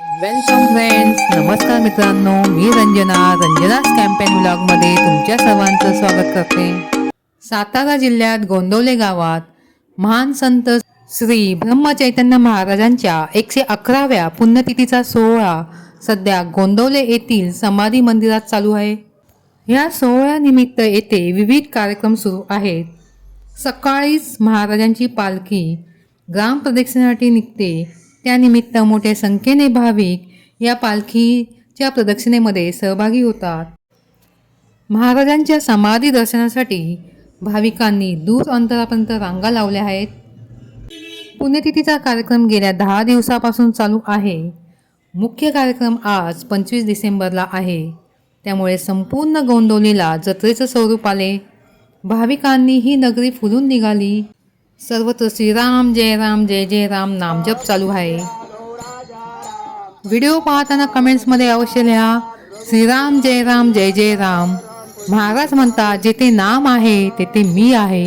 Welcome friends नमस्कार मित्रांनो मी रंजना. रंजनाच कॅम्पेन व्लॉगमध्ये तुमच्या सर्वांचं स्वागत करते. सातारा जिल्ह्यात गोंदवले गावात महान संत श्री ब्रह्मचैतन्य महाराजांच्या एकशे अकराव्या पुण्यतिथीचा सोहळा सध्या गोंदवले येथील समाधी मंदिरात चालू आहे. या सोहळ्यानिमित्त येथे विविध कार्यक्रम सुरू आहेत. सकाळीच महाराजांची पालखी ग्राम प्रदक्षिणासाठी निघते. त्यानिमित्त मोठ्या संख्येने भाविक या पालखीच्या प्रदक्षिणेमध्ये सहभागी होतात. महाराजांच्या समाधी दर्शनासाठी भाविकांनी दूर अंतरापर्यंत रांगा लावल्या आहेत. पुण्यतिथीचा कार्यक्रम गेल्या दहा दिवसापासून चालू आहे. मुख्य कार्यक्रम आज पंचवीस डिसेंबरला आहे. त्यामुळे संपूर्ण गोंदवलीला जत्रेचं स्वरूप आले. भाविकांनी ही नगरी फुलून निघाली. सर्वत्र श्रीराम जय राम जय जय राम नामजप चालू आहे. व्हिडिओ पाहताना कमेंट्समध्ये अवश्य लिहा श्रीराम जय राम जय जय राम. महाराज म्हणतात जेथे नाम आहे तेथे मी आहे.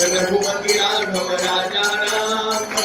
रघुपती राघव राजा राम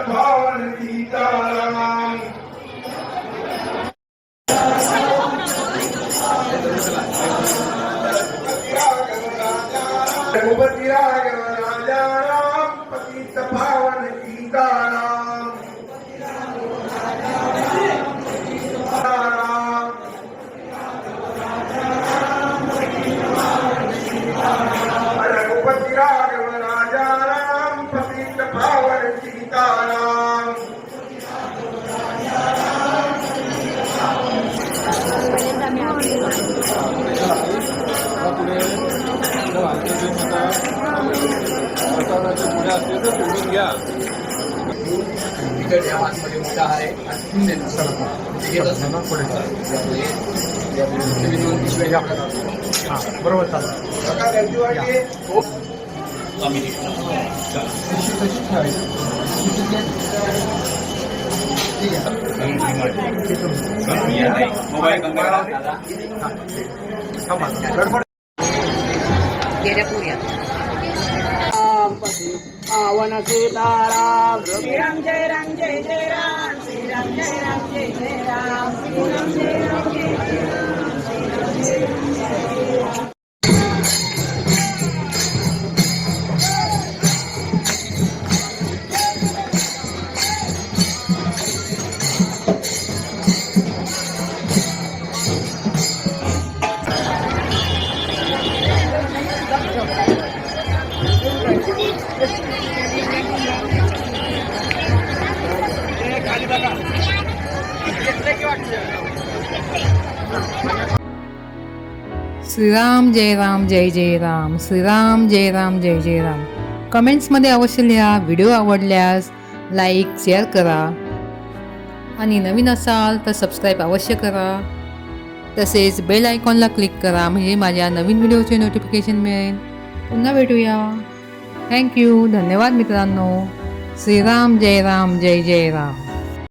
पतित पावन सीताराम रघुपती राघव राजा राम बरोबर चालेल नका गर्दी वाढली गडबड गेल्या पुण्यात पावन सीताराम श्रीराम जय राम जय जय राम श्रीराम जय राम जय जय राम श्रीराम जय राम श्रीराम जय राम जय जय राम. श्रीराम जय राम जय जय राम. कमेंट्समध्ये अवश्य लिहा. व्हिडिओ आवडल्यास लाईक शेअर करा. आणि नवीन असाल तर सबस्क्राईब अवश्य करा. तसेच बेल आयकॉनला क्लिक करा म्हणजे माझ्या नवीन व्हिडिओचे नोटिफिकेशन मिळेल. पुन्हा भेटूया. थँक्यू धन्यवाद मित्रांनो. श्रीराम जय राम जय जय राम.